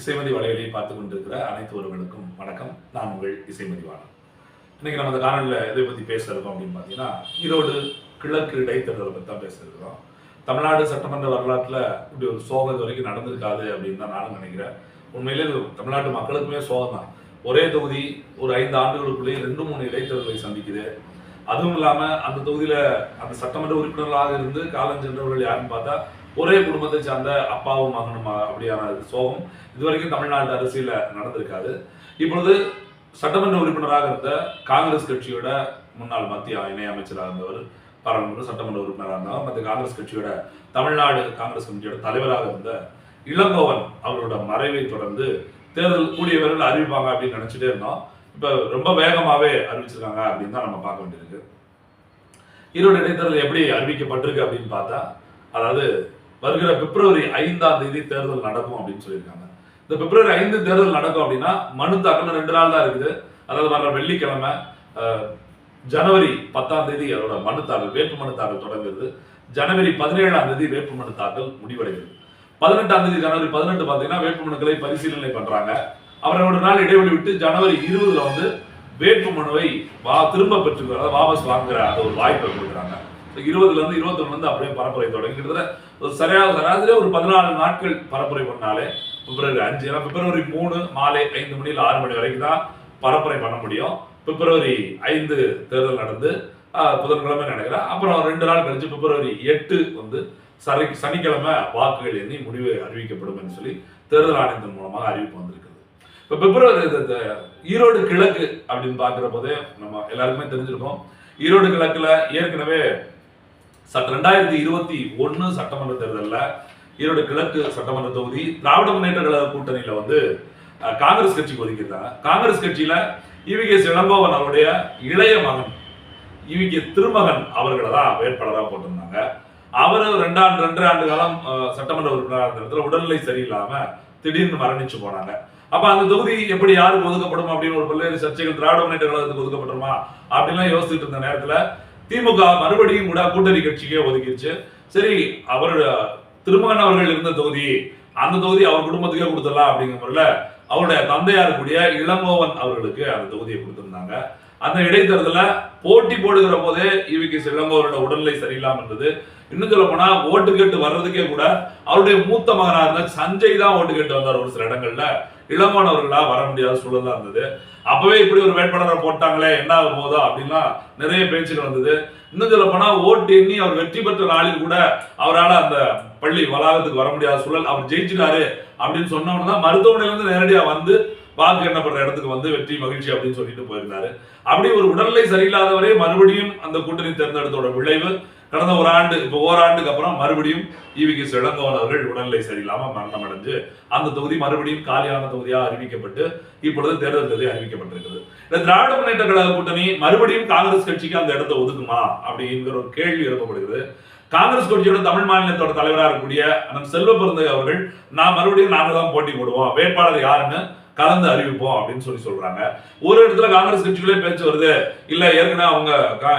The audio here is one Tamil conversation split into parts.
இசைமதி வலைகளை பார்த்து கொண்டிருக்கிற அனைத்து ஒருவர்களுக்கும் வணக்கம். நான் உங்கள் இசைமதிவாளன் இன்னைக்கு நம்ம இந்த காணொலியில் எதை பற்றி பேச இருக்கோம் அப்படின்னு பார்த்தீங்கன்னா ஈரோடு கிழக்கு இடைத்தேர்தலை பற்றி தான் பேசியிருக்கிறோம் தமிழ்நாடு சட்டமன்ற வரலாற்றில் இப்படி ஒரு சோகம் இது வரைக்கும் நடந்திருக்காது அப்படின்னு தான் நானும் நினைக்கிறேன். உண்மையிலே தமிழ்நாட்டு மக்களுக்குமே சோகம் தான். ஒரே தொகுதி ஒரு ஐந்து ஆண்டுகளுக்குள்ளேயே ரெண்டு மூணு இடைத்தேர்தலை சந்திக்குது. அதுவும் இல்லாமல் அந்த தொகுதியில் அந்த சட்டமன்ற உறுப்பினர்களாக இருந்து காலம் சென்றவர்கள் யாருன்னு பார்த்தா ஒரே குடும்பத்தை சார்ந்த அப்பாவும் மகனும் அப்படியான சோகம் இதுவரைக்கும் தமிழ்நாட்டு அரசியல நடந்திருக்காது. இப்பொழுது சட்டமன்ற உறுப்பினராக இருந்த காங்கிரஸ் கட்சியோட முன்னாள் மத்திய இணை அமைச்சராக இருந்தவர் பாராளுமன்ற சட்டமன்ற உறுப்பினராக இருந்தவர் மற்ற காங்கிரஸ் கட்சியோட தமிழ்நாடு காங்கிரஸ் கமிட்டியோட தலைவராக இருந்த இளங்கோவன் அவரோட மறைவை தொடர்ந்து தேர்தல் கூடிய விரைவில் அறிவிப்பாங்க அப்படின்னு நினைச்சிட்டே இருந்தோம். இப்ப ரொம்ப வேகமாவே அறிவிச்சிருக்காங்க அப்படின்னு தான் நம்ம பார்க்க வேண்டியிருக்கு. ஈரோடு இடைத்தேர்தல் எப்படி அறிவிக்கப்பட்டிருக்கு அப்படின்னு பார்த்தா அதாவது வருகிற பிப்ரவரி ஐந்தாம் தேதி தேர்தல் நடக்கும் அப்படின்னு சொல்லியிருக்காங்க. இந்த பிப்ரவரி ஐந்து தேர்தல் நடக்கும் அப்படின்னா மனு தாக்கல் ரெண்டு நாள் தான் இருக்குது. அதாவது வர்ற வெள்ளிக்கிழமை ஜனவரி பத்தாம் தேதி அதோட மனு தாக்கல் வேட்பு மனு தாக்கல் தொடங்குது. ஜனவரி பதினேழாம் தேதி வேட்பு மனு தாக்கல் முடிவடைகிறது பதினெட்டாம் தேதி ஜனவரி பதினெட்டு பார்த்தீங்கன்னா வேட்புமனுக்களை பரிசீலனை பண்றாங்க. அப்புறம் ஒரு நாள் இடைவெளி விட்டு ஜனவரி இருபதுல வந்து வேட்புமனுவை வா திரும்ப பெற்றுக்கிற வாபஸ் வாங்குற அந்த ஒரு வாய்ப்பை கொடுக்குறாங்க. ஸோ இருபதுலேருந்து இருபத்தொன்னு வந்து அப்படியே பரப்புரை தொடங்கி. கிட்டத்தட்ட ஒரு சரியாக சராசரி ஒரு பதினாலு நாட்கள் பரப்புரை பண்ணாலே பிப்ரவரி அஞ்சு. ஏன்னா பிப்ரவரி மூணு மாலை ஐந்து மணியில் ஆறு மணி வரைக்கும் தான் பரப்புரை பண்ண முடியும். பிப்ரவரி ஐந்து தேர்தல் நடந்து புதன்கிழமை நினைக்கிறேன் அப்புறம் ரெண்டு நாள் கழிச்சு பிப்ரவரி எட்டு வந்து சரி சனிக்கிழமை வாக்குகள் எண்ணி முடிவு அறிவிக்கப்படும் என்று சொல்லி தேர்தல் ஆணையத்தின் மூலமாக அறிவிப்பு வந்திருக்குது இப்போ பிப்ரவரி இந்த- ஈரோடு கிழக்கு அப்படின்னு பார்க்குற போதே நம்ம எல்லாருக்குமே தெரிஞ்சிருக்கோம். ஈரோடு கிழக்கில் ஏற்கனவே சட்ட ரெண்டாயிரத்தி இருபத்தி ஒன்று சட்டமன்ற தேர்தலில் ஈரோடு கிழக்கு சட்டமன்ற தொகுதி திராவிட முன்னேற்ற கழக கூட்டணியில வந்து காங்கிரஸ் கட்சிக்கு ஒதுக்கியிருந்தாங்க காங்கிரஸ் கட்சியில இவி கே அவருடைய இளைய மகன் இவிகே திருமகன் அவர்களை தான் வேட்பாளராக போட்டிருந்தாங்க. அவர் ரெண்டாண்டு ரெண்டு ஆண்டு காலம் சட்டமன்ற உறுப்பினராக இருந்த இடத்துல உடல்நிலை சரியில்லாமல் திடீர்னு மரணிச்சு போனாங்க. அப்ப அந்த தொகுதி எப்படி யாருக்கு ஒதுக்கப்படும் அப்படின்னு ஒரு பல்வேறு சர்ச்சைகள் திராவிட முன்னேற்ற கழகத்துக்கு ஒதுக்கப்பட்டுருமா அப்படின்லாம் யோசிச்சுட்டு இருந்த நேரத்துல திமுக மறுபடியும் கூட கூட்டணி கட்சிக்கே ஒதுக்கிடுச்சு. சரி அவர் திருமகன் அவர்கள் இருந்த தொகுதி அந்த தொகுதி அவர் குடும்பத்துக்கே கொடுத்துடலாம் அப்படிங்கிற முறையில அவருடைய தந்தையார் கூடிய இளங்கோவன் அவர்களுக்கு அந்த தொகுதியை கொடுத்துருந்தாங்க. அந்த இடைத்தேர்தலில் போட்டி போடுகிற போதே இவிக்கு இளங்கோவனோட உடல்நிலை சரியில்லாமல் இருந்தது. இன்னும் சொல்ல போனா ஓட்டு கேட்டு வர்றதுக்கே கூட அவருடைய மூத்த மகனா இருந்த சஞ்சய் தான் ஓட்டு கேட்டு வந்தார் ஒரு சில இடங்கள்ல. இளமானவர்களா வர முடியாத சூழலா இருந்தது. அப்பவே இப்படி ஒரு வேட்பாளரை போட்டாங்களே என்ன ஆக போதோ அப்படின்லாம் நிறைய பேச்சுகள் வந்தது. இன்னும் சொல்ல போனா ஓட்டு எண்ணி அவர் வெற்றி பெற்ற நாளில் கூட அவரால் அந்த பள்ளி வளாகத்துக்கு வர முடியாத சூழல் அவர் ஜெயிச்சிட்டாரு அப்படின்னு சொன்னவங்க தான் மருத்துவமனையில நேரடியாக வந்து வாக்கு எண்ணப்படுற இடத்துக்கு வந்து வெற்றி மகிழ்ச்சி அப்படின்னு சொல்லிட்டு போயிருந்தாரு. அப்படி ஒரு உடல்நிலை சரியில்லாதவரே மறுபடியும் அந்த கூட்டணி தேர்ந்தெடுத்தோட விளைவு கடந்த ஒரு ஆண்டு இப்போ ஓராண்டுக்கு அப்புறம் மறுபடியும் ஈவிக்கு இளங்கோவன் அவர்கள் உடல்நிலை சரியில்லாமல் மரணம் அடைஞ்சு அந்த தொகுதி மறுபடியும் காலியான தொகுதியாக அறிவிக்கப்பட்டு இப்பொழுது தேர்தல் தொகுதி அறிவிக்கப்பட்டிருக்கிறது இந்த திராவிட முன்னேற்ற கழக கூட்டணி மறுபடியும் காங்கிரஸ் கட்சிக்கு அந்த இடத்தை ஒதுக்குமா? அப்படிங்கிற ஒரு கேள்வி எழுப்பப்படுகிறது. காங்கிரஸ் கட்சியோட தமிழ் மாநிலத்தோட தலைவராக இருக்கக்கூடிய அண்ணன் செல்வ பிறந்த அவர்கள் நான் மறுபடியும் நாங்கள் தான் போட்டி போடுவோம். வேட்பாளர் யாருன்னு கலந்து அறிவிப்போம் அப்படின்னு சொல்லி சொல்றாங்க. ஒரு இடத்துல காங்கிரஸ் கட்சிகளே பேச்சு வருது. இல்ல ஏற்கனவே அவங்க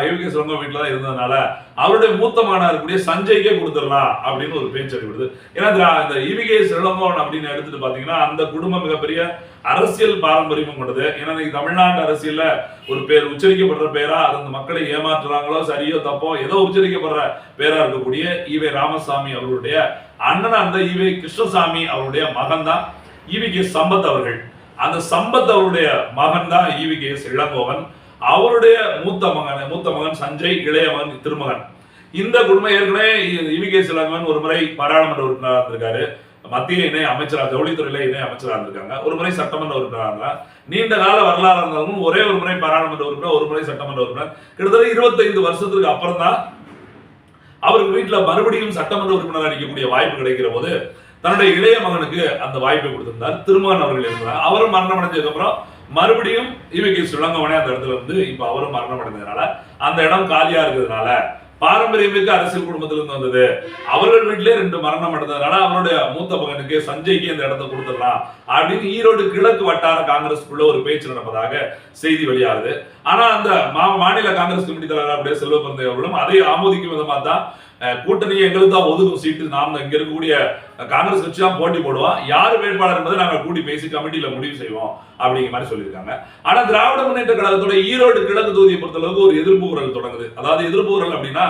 ஏவிகே சிவங்க வீட்டுல தான் இருந்ததுனால அவருடைய மூத்த மாணவர் கூடிய சஞ்சய்க்கே கொடுத்துடலாம் அப்படின்னு ஒரு பேச்சு அறிவிடுது. ஏன்னா இந்த ஈவிகே சிலம்பவன் அப்படின்னு எடுத்துட்டு பாத்தீங்கன்னா அந்த குடும்பம் மிகப்பெரிய அரசியல் பாரம்பரியமும் கொண்டது. ஏன்னா தமிழ்நாட்டு அரசியல்ல ஒரு பேர் உச்சரிக்கப்படுற பேரா அது அந்த மக்களை ஏமாற்றுறாங்களோ சரியோ தப்போ ஏதோ உச்சரிக்கப்படுற பேரா இருக்கக்கூடிய ஈவே ராமசாமி அவர்களுடைய அண்ணன் அந்த ஈவே கிருஷ்ணசாமி அவருடைய மகன் தான் ஈவி கே சம்பத் அவர்கள். அந்த சம்பத் அவருடைய மகன் தான் ஈவி இளங்கோவன் அவருடைய மூத்த மகன் மூத்த மகன் சஞ்சய் இளைய மகன் திருமகன். இந்த குடும்பம் ஏற்கனவே ஈவி இளங்கோவன் ஒரு முறை பாராளுமன்ற உறுப்பினராக இருந்திருக்காரு. மத்திய இணை அமைச்சராக ஜவுளித்துறையில இணை அமைச்சராக இருந்திருக்காங்க. ஒரு முறை சட்டமன்ற உறுப்பினராக இருந்தாங்க. நீண்ட கால வரலாறு இருந்தாலும் ஒரே ஒரு முறை பாராளுமன்ற உறுப்பினர் ஒரு முறை சட்டமன்ற உறுப்பினர். கிட்டத்தட்ட இருபத்தைந்து வருஷத்துக்கு அப்புறம் தான் அவருக்கு வீட்டில் மறுபடியும் சட்டமன்ற உறுப்பினர் அளிக்கக்கூடிய வாய்ப்பு கிடைக்கிற போது தன்னுடைய இளைய மகனுக்கு அந்த வாய்ப்பை கொடுத்திருந்தார். திருமகன் அவர்கள் இருக்கிறார் அவரும் மரணம் அடைஞ்சதுக்கு அப்புறம் மறுபடியும் இவைக்கு சுழங்கவனே அந்த இடத்துல இருந்து இப்ப அவரும் மரணம் அடைந்ததுனால அந்த இடம் காலியா இருக்கிறதுனால பாரம்பரியமிக்க அரசியல் குடும்பத்துல இருந்து வந்தது. அவர்கள் வீட்டிலே ரெண்டு மரணம் அடைந்ததுனால அவருடைய மூத்த மகனுக்கு சஞ்சய்க்கு இந்த இடத்தை கொடுத்துடலாம் அப்படின்னு ஈரோடு கிழக்கு வட்டார காங்கிரஸ்க்குள்ள ஒரு பேச்சு நடப்பதாக செய்தி வெளியாகுது. ஆனா அந்த மா- மாநில காங்கிரஸ் கமிட்டி தலைவர் அப்படியே செல்வ பிறந்தை அவர்களும் அதை ஆமோதிக்கும் விதமா தான் கூட்டணியை கூட்டணி எங்களுக்கு தான் ஒதுக்கும் சீட்டு நாம் இங்க இருக்கக்கூடிய காங்கிரஸ் கட்சி தான் போட்டி போடுவோம் யார் வேட்பாளர் என்பதை நாங்கள் கூடி பேசி கமிட்டியில முடிவு செய்வோம் அப்படிங்கிற மாதிரி சொல்லியிருக்காங்க. ஆனா திராவிட முன்னேற்ற கழகத்தோட ஈரோடு கிழக்கு தொகுதியை பொறுத்தளவுக்கு ஒரு எதிர்ப்பு குரல் தொடங்குது. அதாவது எதிர்ப்பு குரல் அப்படின்னா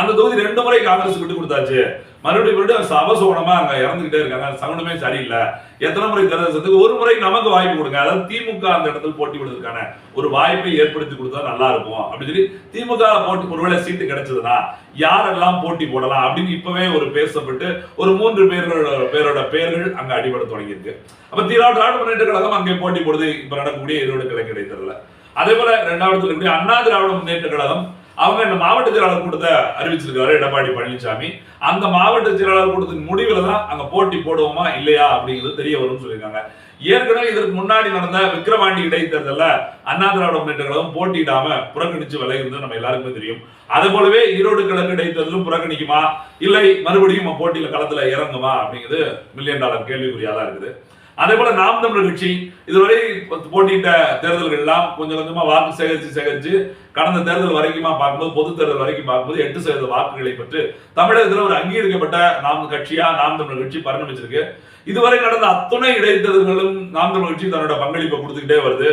அந்த தொகுதி ரெண்டு முறை காங்கிரஸ் விட்டு கொடுத்தாச்சு. மறுபடியும் மறுபடியும் அபசோகனமா அங்க இறந்துகிட்டே இருக்காங்க. சகுனமே சரியில்லை. எத்தனை முறை தேர்தல் சந்திக்கு ஒரு முறை நமக்கு வாய்ப்பு கொடுங்க. அதாவது திமுக அந்த இடத்துல போட்டி விடுறதுக்கான ஒரு வாய்ப்பை ஏற்படுத்தி கொடுத்தா நல்லா இருக்கும். அப்படின்னு சொல்லி திமுக போட்டி ஒருவேளை சீட்டு கிடைச்சதுன்னா யாரெல்லாம் போட்டி போடலாம் அப்படின்னு இப்பவே ஒரு பேசப்பட்டு ஒரு மூன்று பேர்களோட பேரோட பெயர்கள் அங்க அடிபட தொடங்கியிருக்கு. அப்ப திராவிட திராவிட முன்னேற்ற கழகம் அங்கே போட்டி போடுது. இப்ப நடக்கக்கூடிய ஈரோடு கிழக்கு இடைத்தேர்தல அதே போல இரண்டாவது அண்ணா திராவிட முன்னேற்ற கழகம் அவங்க இந்த மாவட்ட செயலாளர் கூட்டத்தை அறிவிச்சிருக்காரு எடப்பாடி பழனிசாமி. அந்த மாவட்ட செயலாளர் கூட்டத்தின் முடிவில் தான் அங்கே போட்டி போடுவோமா இல்லையா அப்படிங்கிறது தெரிய வரும்னு சொல்லியிருக்காங்க. ஏற்கனவே இதற்கு முன்னாடி நடந்த விக்கிரவாண்டி இடைத்தேர்தலில் அண்ணா திராவிட முன்னேற்ற கழகம் போட்டியிடாம புறக்கணிச்சு விலகிருந்தது நம்ம எல்லாருக்குமே தெரியும். அதே போலவே ஈரோடு கிழக்கு இடைத்தேர்தலும் புறக்கணிக்குமா? இல்லை மறுபடியும் போட்டியில் களத்துல இறங்குமா அப்படிங்கிறது மில்லியன் டாலர் கேள்விக்குறியாக தான் இருக்குது. அதே போல நாம் தமிழர் கட்சி இதுவரை போட்டியிட்ட தேர்தல்கள் எல்லாம் கொஞ்சம் கொஞ்சமா வாக்கு சேகரிச்சு சேகரிச்சு கடந்த தேர்தல் வரைக்குமா பார்க்கும்போது பொது தேர்தல் வரைக்கும் பார்க்கும்போது எட்டு சதவீத வாக்குகளை பெற்று தமிழகத்தில் ஒரு அங்கீகரிக்கப்பட்ட நாம் கட்சியா நாம் தமிழர் கட்சி பரிணமிச்சிருக்கு. இதுவரை நடந்த அத்துணை இடைத்தேர்தல்களும் நாம் தமிழர் கட்சி தன்னோட பங்களிப்பை கொடுத்துக்கிட்டே வருது.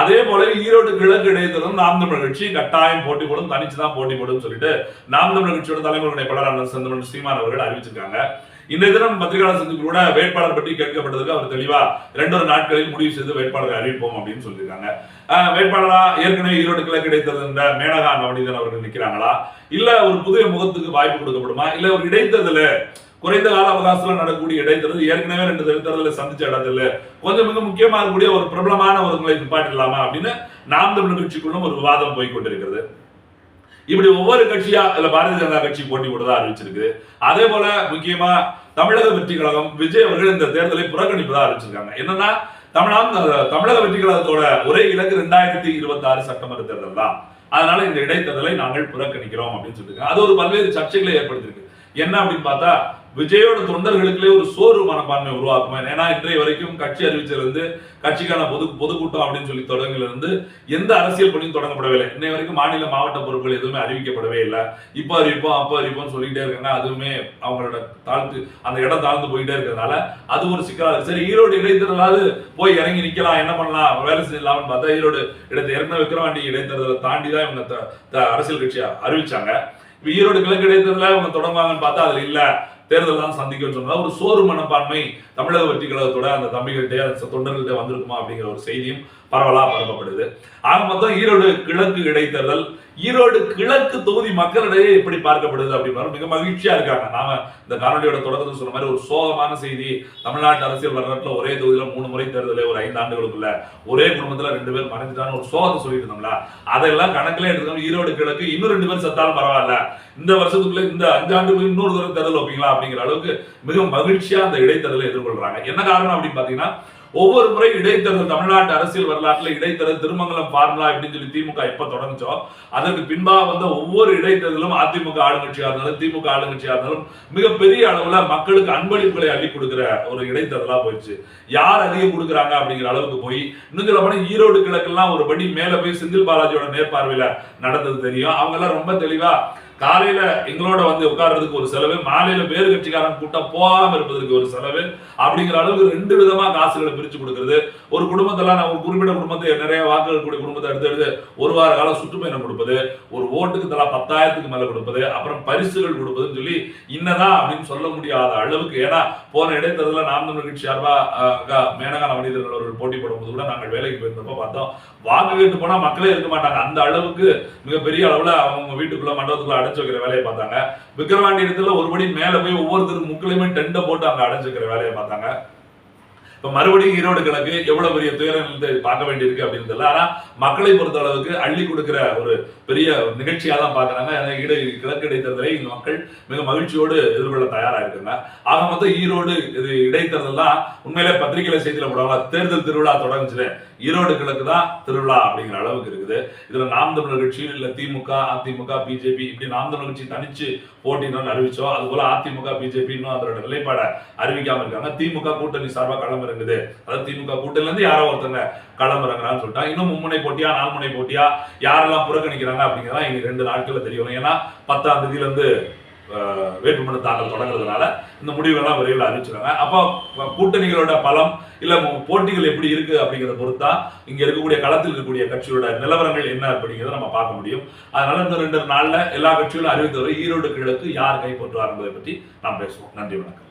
அதே போல ஈரோடு கிழக்கு இடைத்தேர்தலும் நாம் தமிழர் கட்சி கட்டாயம் போட்டி போடும் தனிச்சு தான் போட்டி போடும் சொல்லிட்டு நாம் தமிழர் கட்சியோட தலைமை பலரான செந்தமன் சீமான் அவர்கள் அறிவிச்சிருக்காங்க. இந்த தினம் பத்திரிகையாளர் சந்திப்பு கூட வேட்பாளர் பற்றி கேட்கப்பட்டதுக்கு அவர் தெளிவா இரண்டொரு நாட்களில் முடிவு செய்து வேட்பாளரை அறிவிப்போம் அப்படின்னு சொல்லியிருக்காங்க. வேட்பாளரா ஏற்கனவே ஈரோடு கிழக்கு இடைத்தேர்தல் மேனகா நவநீதன் அவர்கள் நிற்கிறாங்களா இல்ல ஒரு புதிய முகத்துக்கு வாய்ப்பு கொடுக்கப்படுமா? இல்ல ஒரு இடைத்தேர்தல் குறைந்த கால அவகாசத்துல நடக்கக்கூடிய இடைத்தேர்தல் ஏற்கனவே ரெண்டு தேர்தலை சந்திச்ச இடத்துல கொஞ்சம் மிக முக்கியமாக இருக்கக்கூடிய ஒரு பிரபலமான ஒருங்களை நிப்பாட்டிடலாமா அப்படின்னு நாம் தமிழ் கட்சிக்குள்ளும் ஒரு விவாதம் போய் கொண்டிருக்கிறது. இப்படி ஒவ்வொரு கட்சியா இல்ல பாரதிய ஜனதா கட்சி போட்டி போட்டதா அறிவிச்சிருக்கு. அதே போல முக்கியமா தமிழக வெற்றி கழகம் விஜய் அவர்கள் இந்த தேர்தலை புறக்கணிப்பதா அறிவிச்சிருக்காங்க. என்னன்னா தமிழகம் தமிழக வெற்றி கழகத்தோட ஒரே இலக்கு ரெண்டாயிரத்தி இருபத்தி ஆறு சட்டமன்ற தேர்தல் தான். அதனால இந்த இடைத்தேர்தலை நாங்கள் புறக்கணிக்கிறோம் அப்படின்னு சொல்லியிருக்காங்க அது ஒரு பல்வேறு சர்ச்சைகளை ஏற்படுத்தியிருக்கு. என்ன அப்படின்னு பார்த்தா விஜயோட தொண்டர்களுக்குள்ளே ஒரு சோர்வு மனப்பான்மை உருவாக்குமா? ஏன்னா இன்றைய வரைக்கும் கட்சி அறிவிச்சிலிருந்து கட்சிக்கான பொது பொதுக்கூட்டம் அப்படின்னு சொல்லி தொடங்கிலிருந்து எந்த அரசியல் பணியும் தொடங்கப்படவில்லை. இன்னை வரைக்கும் மாநில மாவட்ட பொறுப்புகள் எதுவுமே அறிவிக்கப்படவே இல்லை. இப்போ அறிவிப்போம் அப்போ அறிவிப்போம் சொல்லிட்டே இருக்காங்க. அதுவுமே அவங்களோட தாழ்த்து அந்த இடம் தாழ்ந்து போயிட்டே இருக்கிறதுனால அது ஒரு சிக்கலாக சரி ஈரோடு இடைத்தேர்தலாவது போய் இறங்கி நிற்கலாம் என்ன பண்ணலாம்? வேலை செய்யலாம்னு பார்த்தா ஈரோடு இடத்தை ஏற்கனவே விக்கிரவாண்டி இடைத்தேர்தலை தாண்டி தான் இவங்க த- அரசியல் கட்சியை அறிவிச்சாங்க. இப்போ ஈரோடு கிழக்கு இடைத்தேர்தல இவங்க தொடங்குவாங்கன்னு பார்த்தா அதில் இல்லை. தேர்தலாம் தான் ஒரு சோறு மனப்பான்மை தமிழக வெற்றி கழகத்தோட அந்த தம்பிகள்கிட்ட அந்த தொண்டர்கள்ட்ட வந்திருக்குமா அப்படிங்கிற ஒரு செய்தியும் பரவலாக பரப்பப்படுது. ஆக மொத்தம் ஈரோடு கிழக்கு இடைத்தேர்தல் ஈரோடு கிழக்கு தொகுதி மக்களிடையே எப்படி பார்க்கப்படுது அப்படின்னு மிக மகிழ்ச்சியா இருக்காங்க. நாம இந்த காணொலியோட தொடக்கத்தில் சொன்ன மாதிரி ஒரு சோகமான செய்தி தமிழ்நாட்டு அரசியல் வரலாற்றுல ஒரே தொகுதியில மூணு முறை தேர்தலே ஒரு ஐந்து ஆண்டுகளுக்குள்ள ஒரே குடும்பத்துல ரெண்டு பேர் மறைஞ்சிட்டான்னு ஒரு சோகத்தை சொல்லிட்டு இருந்தோம்ல அதெல்லாம் கணக்கிலே எடுத்துக்கணும் ஈரோடு கிழக்கு இன்னும் ரெண்டு பேர் செத்தாலும் பரவாயில்ல. இந்த வருஷத்துக்குள்ள இந்த அஞ்சாண்டுக்கு இன்னொரு தடவை தேர்தல் வைப்பீங்களா அப்படிங்கிற அளவுக்கு மிக மகிழ்ச்சியா அந்த இடைத்தேர்தலை எதிர்கொள்றாங்க. என்ன காரணம் அப்படின்னு பாத்தீங்கன்னா ஒவ்வொரு முறை இடைத்தேர்தல் தமிழ்நாட்டு அரசியல் வரலாற்றில் இடைத்தேர்தல் திருமங்கலம் ஃபார்முலா அப்படின்னு சொல்லி திமுக எப்ப தொடங்குச்சோ அதற்கு பின்பாக வந்த ஒவ்வொரு இடைத்தேர்தலும் அதிமுக ஆளுங்கட்சியா இருந்தாலும் திமுக ஆளுங்கட்சியா இருந்தாலும் மிகப்பெரிய அளவுல மக்களுக்கு அன்பளிப்புகளை அள்ளி கொடுக்கிற ஒரு இடைத்தேர்தலா போயிடுச்சு. யார் அதிகம் கொடுக்குறாங்க அப்படிங்கிற அளவுக்கு போய் இன்னும் சொல்ல போனா ஈரோடு கிழக்கெல்லாம் ஒரு படி மேல போய் செந்தில் பாலாஜியோட மேற்பார்வையில நடந்தது தெரியும். அவங்க எல்லாம் ரொம்ப தெளிவா காலையில எங்களோட வந்து உட்கார்றதுக்கு ஒரு செலவு மாலையில வேறு கட்சிக்காரன் கூட்டம் போகாம இருப்பதற்கு ஒரு செலவு அப்படிங்கிற அளவுக்கு ரெண்டு விதமா காசுகளை பிரிச்சு கொடுக்கறது. ஒரு குடும்பத்தெல்லாம் நான் ஒரு குறிப்பிட்ட குடும்பத்தை நிறைய வாக்குகள் கூடிய குடும்பத்தை எடுத்து எடுத்து ஒரு வார காலம் சுற்றுப்பயணம் கொடுப்பது ஒரு ஓட்டுக்கு தலா பத்தாயிரத்துக்கு மேல கொடுப்பது அப்புறம் பரிசுகள் கொடுப்பதுன்னு சொல்லி இன்னதான் அப்படின்னு சொல்ல முடியாத அளவுக்கு ஏன்னா போன இடைத்தேர்தலில் நாம் தமிழ் கட்சி சார்பா அஹ், மேனகா மனிதர்கள் அவர்கள் போட்டி போடும்போது கூட நாங்கள் வேலைக்கு போயிருந்தப்போ பார்த்தோம் வாக்கு கேட்டு போனா மக்களே இருக்க மாட்டாங்க. அந்த அளவுக்கு மிகப்பெரிய அளவுல அவங்க வீட்டுக்குள்ள மண்டபத்துக்குள்ள அடைச்சு வைக்கிற வேலையை பார்த்தாங்க. விக்கிரவாண்டி இடத்துல ஒரு படி மேல போய் ஒவ்வொருத்தருக்கு முக்கிலுமே டெண்டை போட்டு அங்க அடைச்சு வைக்கிற வேலையை பார்த்தாங்க. இப்ப மறுபடியும் ஈரோடு கிழக்கு எவ்வளவு பெரிய துயரத்தை பார்க்க வேண்டியிருக்கு அப்படின்னு தெரியல. ஆனா மக்களை பொறுத்த அளவுக்கு அள்ளி கொடுக்கிற ஒரு பெரிய நிகழ்ச்சியா தான் பாக்குறாங்க ஏன்னா இடை கிழக்கு இடைத்தேர்தலை இந்த மக்கள் மிக மகிழ்ச்சியோடு எதிர்கொள்ள தயாரா இருக்காங்க. ஆக மொத்தம் ஈரோடு இது இடைத்தேர்தல்லாம் உண்மையிலே பத்திரிகையில செய்தியில போடுவாங்க தேர்தல் திருவிழா தொடங்குச்சு ஈரோடு கிழக்கு தான் திருவிழா அப்படிங்கிற அளவுக்கு இருக்குது. இதுல நாம் தமிழர் கட்சி இல்ல திமுக அதிமுக பிஜேபி இப்படி நாம் தமிழர் கட்சி தனிச்சு போட்டின்னு அறிவிச்சோம். அது போல அதிமுக பிஜேபி இன்னும் அதோட நிலைப்பாடை அறிவிக்காம இருக்காங்க. திமுக கூட்டணி சார்பாக களம் இருக்குது அதாவது திமுக கூட்டணில இருந்து யாரோ ஒருத்தங்க களம் சொல்லிட்டா இன்னும் மும்முனை போட்டியா நால்முனை போட்டியா யாரெல்லாம் புறக்கணிக்கிறாங்க அப்படிங்கிறதா இனி ரெண்டு நாட்கள்ல தெரியும். ஏன்னா பத்தாம் தேதியில இருந்து வேட்புமனு தாக்கல் தொடங்குறதுனால இந்த முடிவுகள்லாம் விரைவில் அறிவிச்சிருக்காங்க. அப்போ கூட்டணிகளோட பலம் இல்லை போட்டிகள் எப்படி இருக்குது அப்படிங்கிறத பொறுத்தா இங்கே இருக்கக்கூடிய களத்தில் இருக்கக்கூடிய கட்சியோட நிலவரங்கள் என்ன அப்படிங்கிறத நம்ம பார்க்க முடியும். அதனால இந்த ரெண்டு நாளில் எல்லா கட்சிகளும் அறிவித்தவரை ஈரோடு கிழக்கு யார் கைப்பற்றுவார் என்பதை பற்றி நாம் பேசுவோம். நன்றி வணக்கம்.